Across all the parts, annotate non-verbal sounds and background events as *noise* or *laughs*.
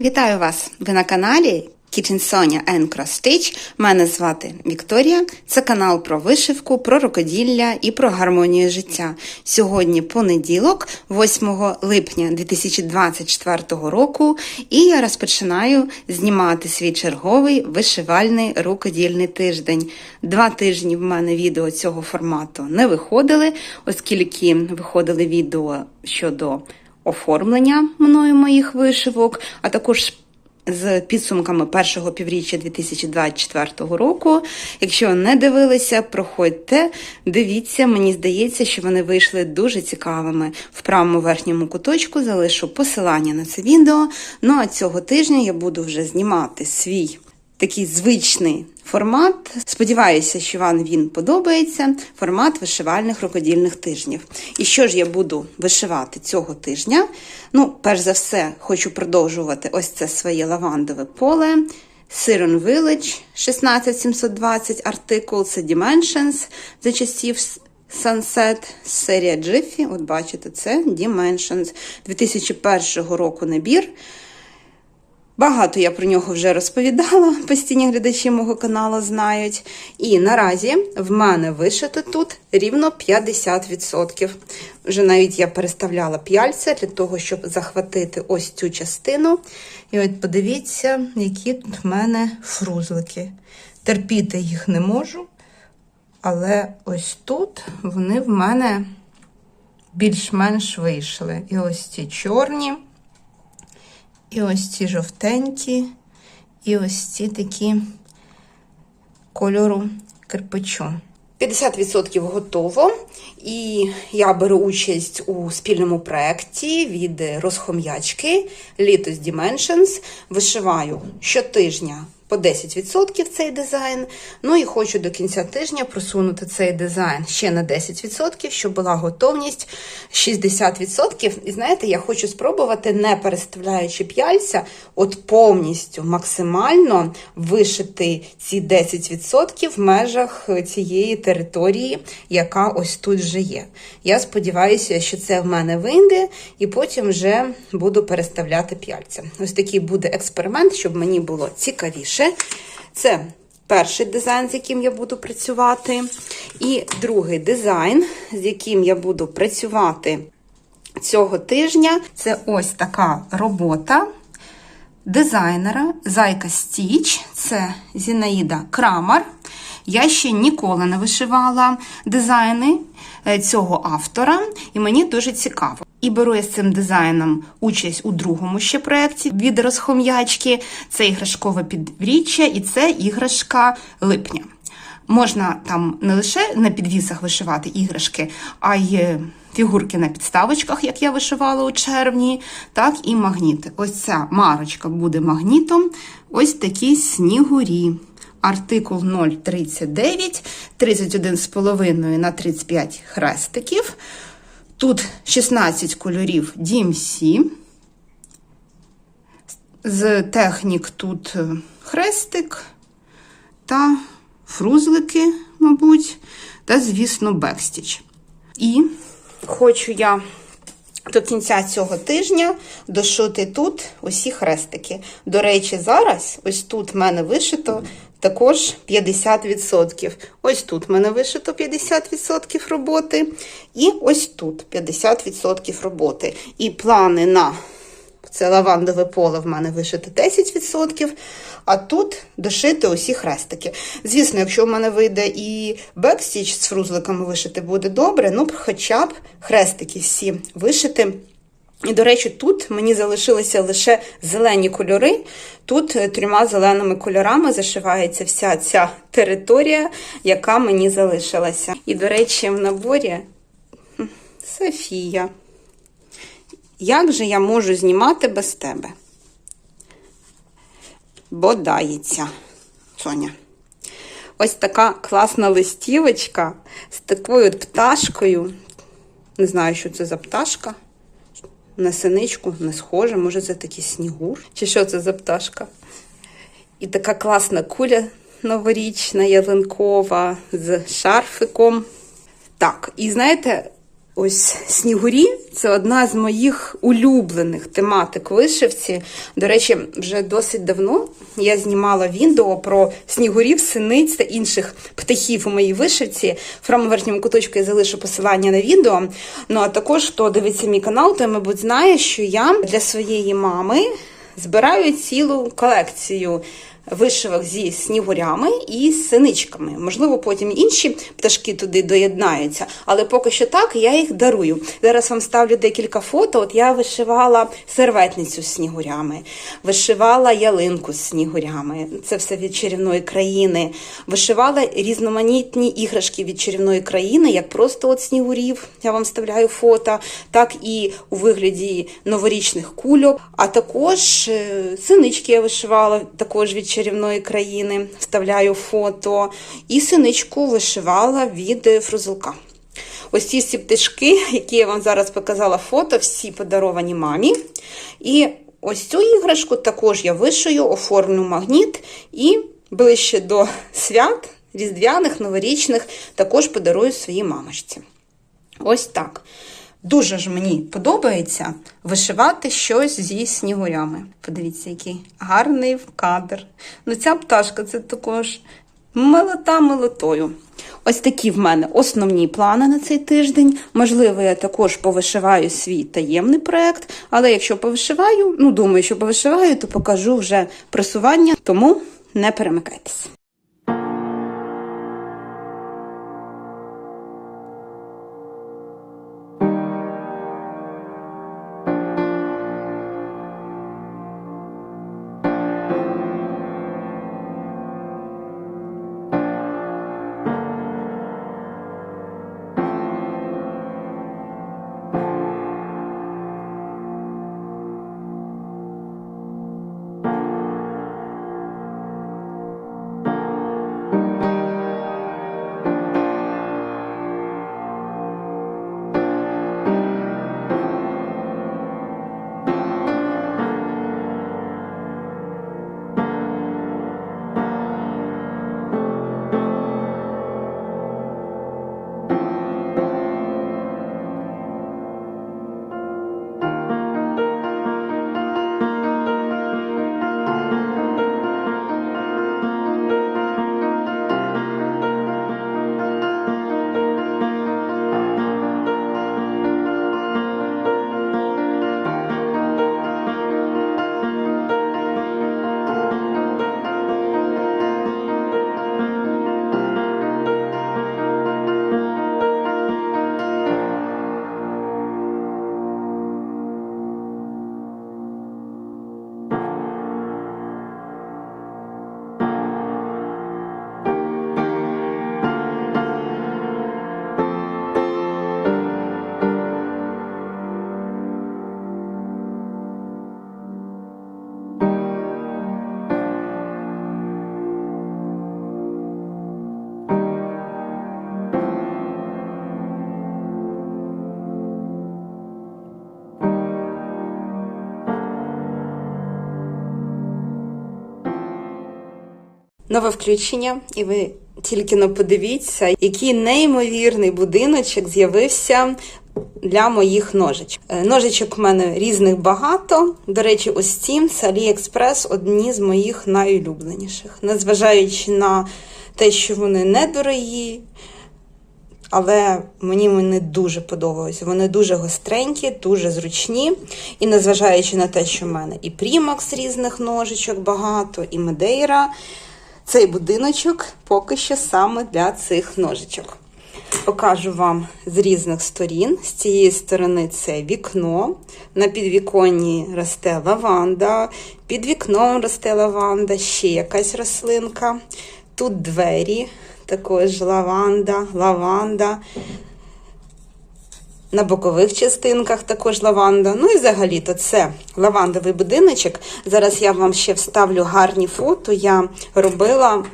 Вітаю вас! Ви на каналі Kitchen Sonia and Cross Stitch. Мене звати Вікторія. Це канал про вишивку, про рукоділля і про гармонію життя. Сьогодні понеділок, 8 липня 2024 року, і я розпочинаю знімати свій черговий вишивальний рукодільний тиждень. Два тижні в мене відео цього формату не виходили, оскільки виходили відео щодо оформлення мною моїх вишивок, а також з підсумками першого півріччя 2024 року. Якщо не дивилися, проходьте, дивіться, мені здається, що вони вийшли дуже цікавими. В правому верхньому куточку залишу посилання на це відео. Ну а цього тижня я буду вже знімати свій такий звичний формат. Сподіваюся, що вам він подобається. Формат вишивальних рукодільних тижнів. І що ж я буду вишивати цього тижня? Ну, перш за все, хочу продовжувати ось це своє лавандове поле. Siren Village 16720 артикул, це Dimensions за часів Sunset, серія Jiffy. От бачите, це Dimensions 2001 року набір. Багато я про нього вже розповідала, *laughs* постійні глядачі мого каналу знають. І наразі в мене вишито тут рівно 50%. Вже навіть я переставляла п'яльця для того, щоб захватити ось цю частину. І от подивіться, які тут в мене фрузлики. Терпіти їх не можу, але ось тут вони в мене більш-менш вийшли. І ось ці чорні. І ось ці жовтенькі, і ось ці такі кольору кирпичу. 50% готово, і я беру участь у спільному проєкті від розхом'ячки Літос Dimensions. Вишиваю щотижня по 10% цей дизайн. Ну і хочу до кінця тижня просунути цей дизайн ще на 10%, щоб була готовність 60%. І знаєте, я хочу спробувати, не переставляючи п'яльця, от повністю максимально вишити ці 10% в межах цієї території, яка ось тут вже є. Я сподіваюся, що це в мене вийде, і потім вже буду переставляти п'яльця. Ось такий буде експеримент, щоб мені було цікавіше. Це перший дизайн, з яким я буду працювати. І другий дизайн, з яким я буду працювати цього тижня, це ось така робота дизайнера Зайка Стіч, це Зінаїда Крамар. Я ще ніколи не вишивала дизайни цього автора, і мені дуже цікаво. І беру з цим дизайном участь у другому ще проєкті від розхом'ячки. Це іграшкове підріччя і це іграшка липня. Можна там не лише на підвісах вишивати іграшки, а й фігурки на підставочках, як я вишивала у червні, так і магніти. Ось ця марочка буде магнітом. Ось такі снігурі. Артикул 039, 31,5 на 35 хрестиків. Тут 16 кольорів DMC. З технік тут хрестик та фрузлики, мабуть, та, звісно, бекстіч. І хочу я до кінця цього тижня дошити тут усі хрестики. До речі, зараз ось тут в мене вишито також 50%. Ось тут в мене вишито 50% роботи. І ось тут 50% роботи. І плани на це лавандове поле в мене вишито 10%, а тут дошити усі хрестики. Звісно, якщо в мене вийде і бекстіч з фрузликами вишити буде добре, ну хоча б хрестики всі вишити. І, до речі, тут мені залишилися лише зелені кольори. Тут трьома зеленими кольорами зашивається вся ця територія, яка мені залишилася. І, до речі, в наборі Софія. Як же я можу знімати без тебе? Бодається, Соня. Ось така класна листівочка з такою пташкою. Не знаю, що це за пташка. На синичку не схоже, може, це такий снігур. Чи що це за пташка? І така класна куля новорічна, ялинкова, з шарфиком. Так, і знаєте, Ось снігурі це одна з моїх улюблених тематик вишивці. До речі, вже досить давно я знімала відео про снігурів, синиць та інших птахів у моїй вишивці. В верхньому куточку я залишу посилання на відео. Ну а також хто дивиться мій канал, той, мабуть, знає, що я для своєї мами збираю цілу колекцію вишивок зі снігурями і синичками. Можливо, потім інші пташки туди доєднаються, але поки що так я їх дарую. Зараз вам ставлю декілька фото. От я вишивала серветницю з снігурями, вишивала ялинку з снігурями. Це все від чарівної країни. Вишивала різноманітні іграшки від чарівної країни, як просто от снігурів. Я вам вставляю фото, так і у вигляді новорічних кульок. А також е, синички я вишивала також від чарівної країни. Вставляю фото. І синичку вишивала від е, фрузилка. Ось ці всі пташки, які я вам зараз показала фото, всі подаровані мамі. І ось цю іграшку також я вишию, оформлю магніт і ближче до свят, різдвяних, новорічних, також подарую своїй мамочці. Ось так. Дуже ж мені подобається вишивати щось зі снігурями. Подивіться, який гарний кадр. Ну, ця пташка це також милота милотою. Ось такі в мене основні плани на цей тиждень. Можливо, я також повишиваю свій таємний проект, але якщо повишиваю, ну думаю, що повишиваю, то покажу вже просування, тому не перемикайтесь. Нове включення, і ви тільки но подивіться, який неймовірний будиночок з'явився. Для моїх ножичок. Е, Ножичок в мене різних багато. До речі, ось ці з AliExpress одні з моїх найулюбленіших. Незважаючи на те, що вони недорогі, але мені вони дуже подобаються. Вони дуже гостренькі, дуже зручні. І незважаючи на те, що в мене і Primax різних ножичок багато, і Медейра, цей будиночок поки що саме для цих ножичок. Покажу вам з різних сторін. З цієї сторони це вікно. На підвіконні росте лаванда, під вікном росте лаванда, ще якась рослинка. Тут двері, також лаванда, лаванда. На бокових частинках також лаванда. Ну і взагалі-то це лавандовий будиночок. Зараз я вам ще вставлю гарні фото. Я робила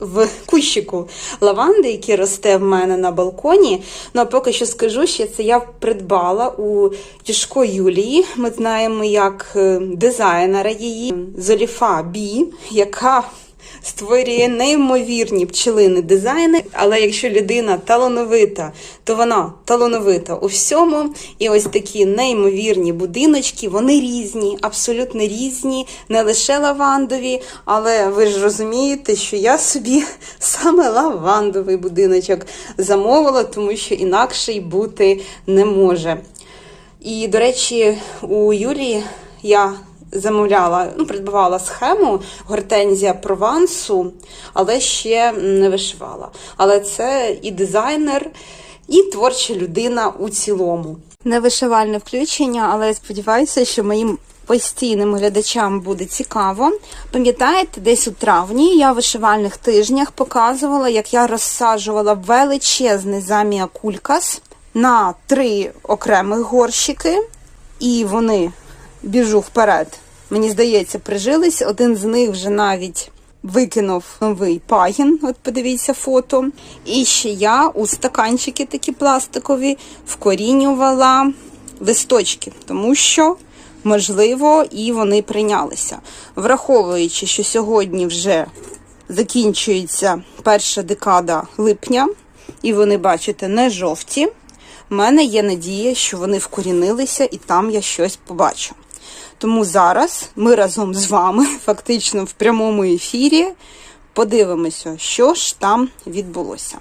в кущику лаванди, який росте в мене на балконі. Ну а поки що скажу, що це я придбала у Тішко Юлії. Ми знаємо як е, дизайнера її Золіфа Бі, яка створює неймовірні пчелини дизайни. Але якщо людина талановита, то вона талановита у всьому. І ось такі неймовірні будиночки, вони різні, абсолютно різні, не лише лавандові. Але ви ж розумієте, що я собі *laughs* саме лавандовий будиночок замовила, тому що інакше й бути не може. І, до речі, у Юлії я замовляла, ну, придбавала схему гортензія Провансу, але ще не вишивала. Але це і дизайнер, і творча людина у цілому. Не вишивальне включення, але я сподіваюся, що моїм постійним глядачам буде цікаво. Пам'ятаєте, десь у травні я в вишивальних тижнях показувала, як я розсаджувала величезний замія кулькас на три окремих горщики, і вони біжу вперед. Мені здається, прижились. Один з них вже навіть викинув новий пагін. От подивіться фото. І ще я у стаканчики такі пластикові вкорінювала листочки, тому що, можливо, і вони прийнялися. Враховуючи, що сьогодні вже закінчується перша декада липня, і вони, бачите, не жовті. У мене є надія, що вони вкорінилися і там я щось побачу. Тому зараз ми разом з вами, *laughs* фактично в прямому ефірі, подивимося, що ж там відбулося.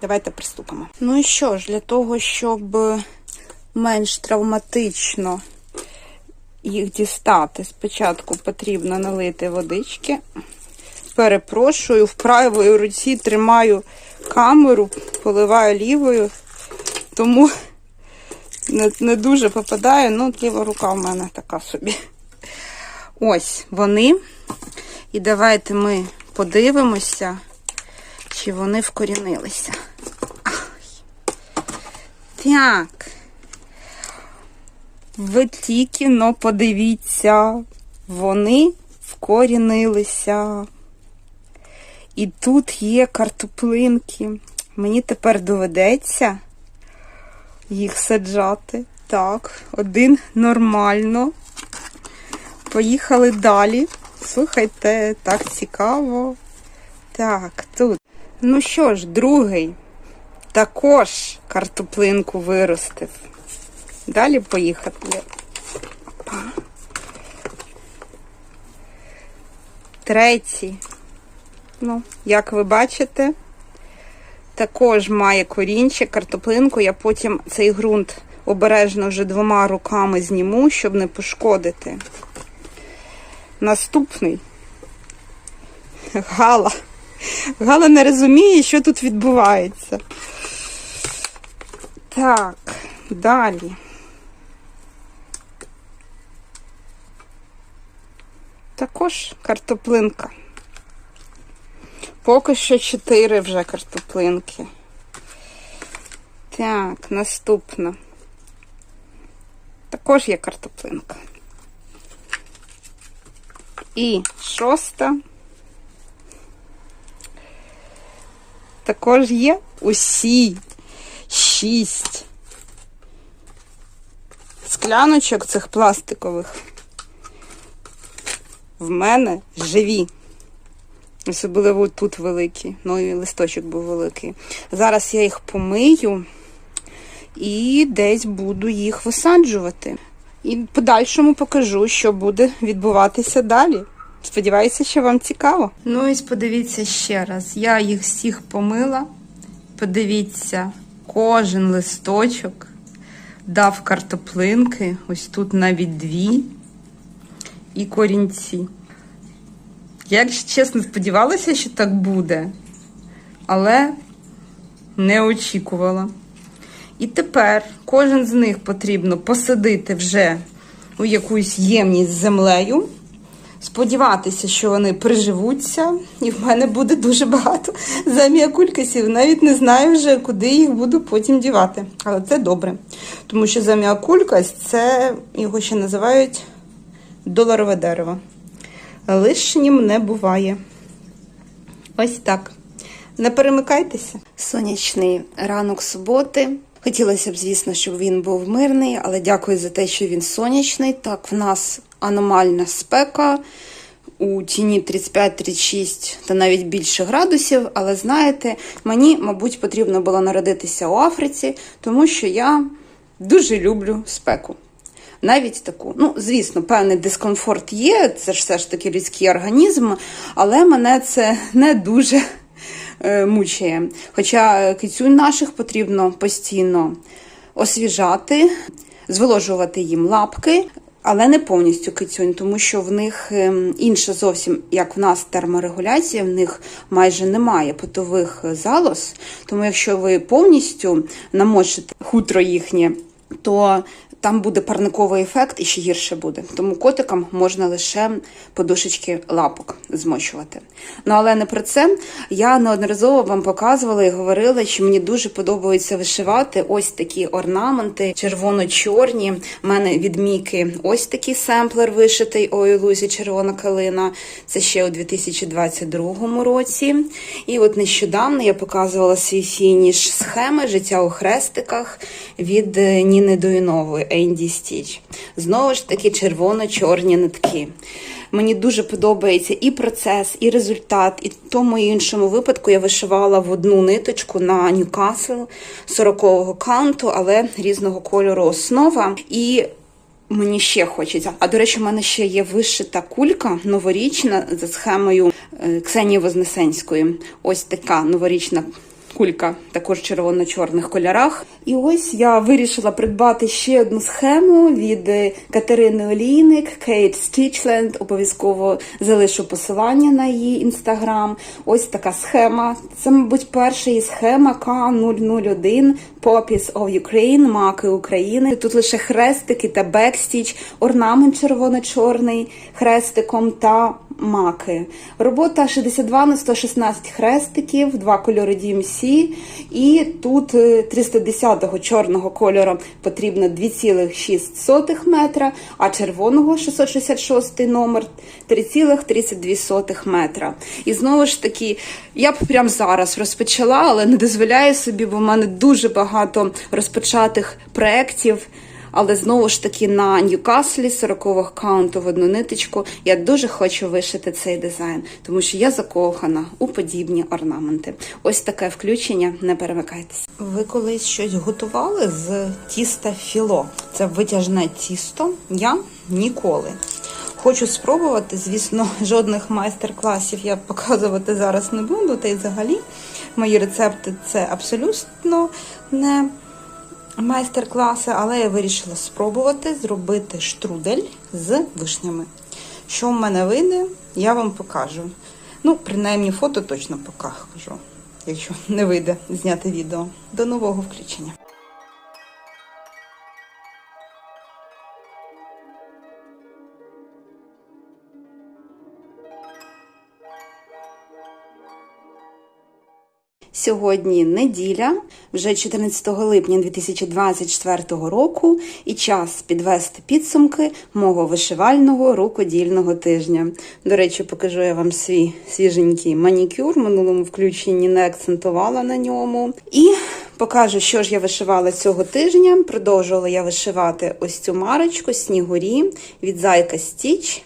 Давайте приступимо. Ну і що ж, для того, щоб менш травматично їх дістати, спочатку потрібно налити водички. Перепрошую, в правої руці тримаю камеру, поливаю лівою, тому не, не дуже попадає, ну, ліва рука в мене така собі. Ось вони. І давайте ми подивимося, чи вони вкорінилися. Так. Ви тільки но подивіться, вони вкорінилися. І тут є картоплинки. Мені тепер доведеться їх саджати. Так, один нормально. Поїхали далі. Слухайте, так цікаво. Так, тут. Ну що ж, другий також картоплинку виростив. Далі поїхати. Третій. Ну, як ви бачите, також має корінчик, картоплинку. Я потім цей ґрунт обережно вже двома руками зніму, щоб не пошкодити. Наступний. Гала. Гала не розуміє, що тут відбувається. Так, далі. Також картоплинка. Поки що 4 вже картоплинки. Так, наступна. Також є картоплинка. І шоста. Також є усі шість скляночок цих пластикових. В мене живі. Особливо тут великі, ну і листочок був великий. Зараз я їх помию і десь буду їх висаджувати. І в подальшому покажу, що буде відбуватися далі. Сподіваюся, що вам цікаво. Ну і подивіться ще раз. Я їх всіх помила. Подивіться, кожен листочок дав картоплинки. Ось тут навіть дві і корінці. Я, якщо чесно, сподівалася, що так буде, але не очікувала. І тепер кожен з них потрібно посадити вже у якусь ємність з землею, сподіватися, що вони приживуться, і в мене буде дуже багато *laughs* заміакулькасів. Навіть не знаю вже, куди їх буду потім дівати. Але це добре. Тому що заміакулькась це його ще називають доларове дерево. Лишнім не буває. Ось так. Не перемикайтеся. Сонячний ранок суботи. Хотілося б, звісно, щоб він був мирний, але дякую за те, що він сонячний. Так, в нас аномальна спека. у тіні 35-36 та навіть більше градусів, але знаєте, мені, мабуть, потрібно було народитися у Африці, тому що я дуже люблю спеку. Навіть таку. Ну, звісно, певний дискомфорт є, це ж все ж таки людський організм, але мене це не дуже е, мучає. Хоча кицюнь наших потрібно постійно освіжати, зволожувати їм лапки. Але не повністю кицюнь, тому що в них ем, інша зовсім, як в нас терморегуляція, в них майже немає потових залоз. Тому якщо ви повністю намочите хутро їхнє, то там буде парниковий ефект і ще гірше буде. Тому котикам можна лише подушечки лапок змочувати. Ну але не про це. Я неодноразово вам показувала і говорила, що мені дуже подобається вишивати ось такі орнаменти, червоно-чорні. У мене від Міки ось такий семплер вишитий ой лузі червона калина. Це ще у 2022 році. І от нещодавно я показувала свій фініш схеми життя у хрестиках від е, Ніни Дуїнової Енді Стіч. Знову ж таки, червоно-чорні нитки. Мені дуже подобається і процес, і результат. І в тому і іншому випадку я вишивала в одну ниточку на Ньюкасл 40-го каунту, але різного кольору основа. І Мені ще хочеться. А до речі, в мене ще є вишита кулька новорічна за схемою е, Ксенії Вознесенської. Ось така новорічна кулька, також червоно-чорних кольорах. І ось я вирішила придбати ще одну схему від Катерини Олійник, Кейт Стічленд. Обов'язково залишу посилання на її інстаграм. Ось така схема. Це, мабуть, перша її схема К001 Poppies of Ukraine, маки України. Тут лише хрестики та бекстіч, орнамент червоно-чорний хрестиком та маки. Робота 62 на 116 хрестиків, два кольори DMC. І тут е, 310-го чорного кольору потрібно 2,6 метра, а червоного 666 номер 3,32 метра. І знову ж таки, я б прямо зараз розпочала, але не дозволяю собі, бо в мене дуже багато розпочатих проєктів. Але знову ж таки на Ньюкаслі 40-го каунту в одну ниточку я дуже хочу вишити цей дизайн, тому що я закохана у подібні орнаменти. Ось таке включення, не перемикайтеся. Ви колись щось готували з тіста філо? Це витяжне тісто. Я ніколи. Хочу спробувати, звісно, *laughs* жодних майстер-класів я показувати зараз не буду. Та й взагалі мої рецепти це абсолютно не майстер-класи, але я вирішила спробувати зробити штрудель з вишнями. Що в мене вийде, я вам покажу. Ну, принаймні, фото точно покажу, якщо не вийде зняти відео. До нового включення. Сьогодні неділя, вже 14 липня 2024 року, і час підвести підсумки мого вишивального рукодільного тижня. До речі, покажу я вам свій свіженький манікюр. В минулому включенні не акцентувала на ньому. І покажу, що ж я вишивала цього тижня. Продовжувала я вишивати ось цю марочку Снігурі від Зайка Стіч.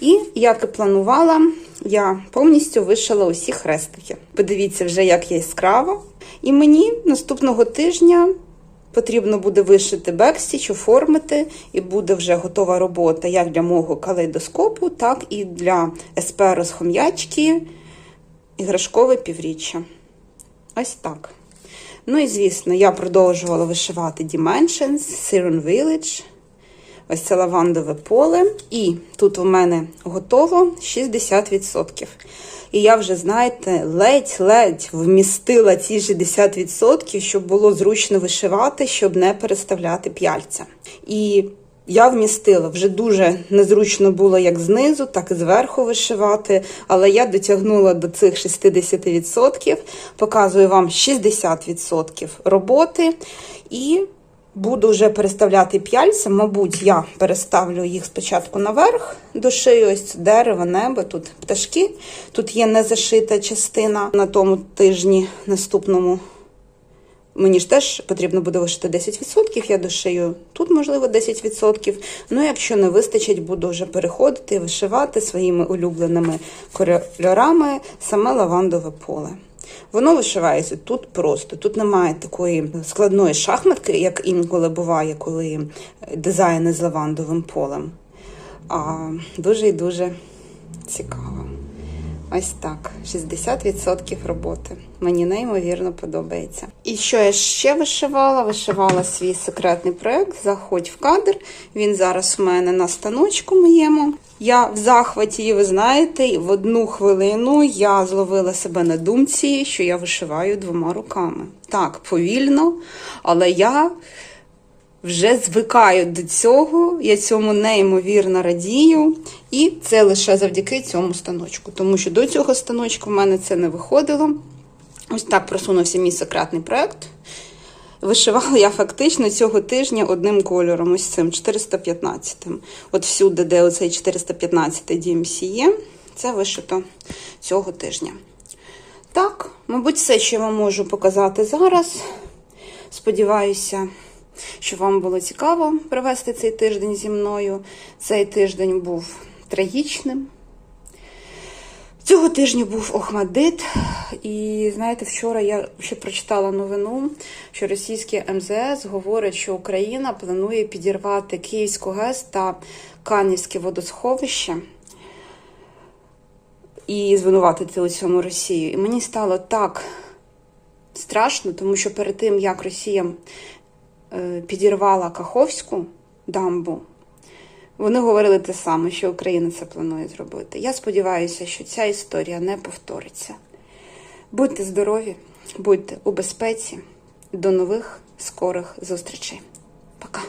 І як і планувала, я повністю вишила усі хрестики. Подивіться вже, як я яскраво. І мені наступного тижня потрібно буде вишити бекстіч, оформити, і буде вже готова робота як для мого калейдоскопу, так і для СП розхом'ячки іграшкове півріччя. Ось так. Ну і звісно, я продовжувала вишивати Dimensions, Siren Village. Ось це лавандове поле. І тут у мене готово 60%. І я вже, знаєте, ледь-ледь вмістила ці 60%, щоб було зручно вишивати, щоб не переставляти п'яльця. І я вмістила вже дуже незручно було як знизу, так і зверху вишивати. Але я дотягнула до цих 60%, показую вам 60% роботи. І Буду вже переставляти п'яльця. Мабуть, я переставлю їх спочатку наверх, до шиї, ось дерево, небо, тут пташки. Тут є незашита частина на тому тижні наступному Мені ж теж потрібно буде вишити 10%, я дошию тут, можливо, 10%. Ну, якщо не вистачить, буду вже переходити вишивати своїми улюбленими кольорами саме лавандове поле. Воно вишивається тут просто. Тут немає такої складної шахматки, як інколи буває, коли дизайни з лавандовим полем. А дуже і дуже цікаво. Ось так, 60% роботи. Мені неймовірно подобається. І що я ще вишивала? Вишивала свій секретний проект Заходь в кадр. Він зараз у мене на станочку моєму. Я в захваті, і ви знаєте, в одну хвилину я зловила себе на думці, що я вишиваю двома руками. Так, повільно, але я вже звикаю до цього, я цьому неймовірно радію, і це лише завдяки цьому станочку, тому що до цього станочку в мене це не виходило. Ось так просунувся мій секретний проект. Вишивала я фактично цього тижня одним кольором, ось цим 415-м. От всюди, де оцей 415 DMC є, це вишито цього тижня. Так, мабуть, все, що я вам можу показати зараз. Сподіваюся, що вам було цікаво провести цей тиждень зі мною. Цей тиждень був трагічним. Цього тижня був Охмадит, і знаєте, вчора я ще прочитала новину, що російське МЗС говорить, що Україна планує підірвати Київську ГЕС та Канівське водосховище і звинуватити у цьому Росію. І мені стало так страшно, тому що перед тим, як Росія підірвала Каховську дамбу, вони говорили те саме, що Україна це планує зробити. Я сподіваюся, що ця історія не повториться. Будьте здорові, будьте у безпеці. До нових скорих зустрічей. Пока.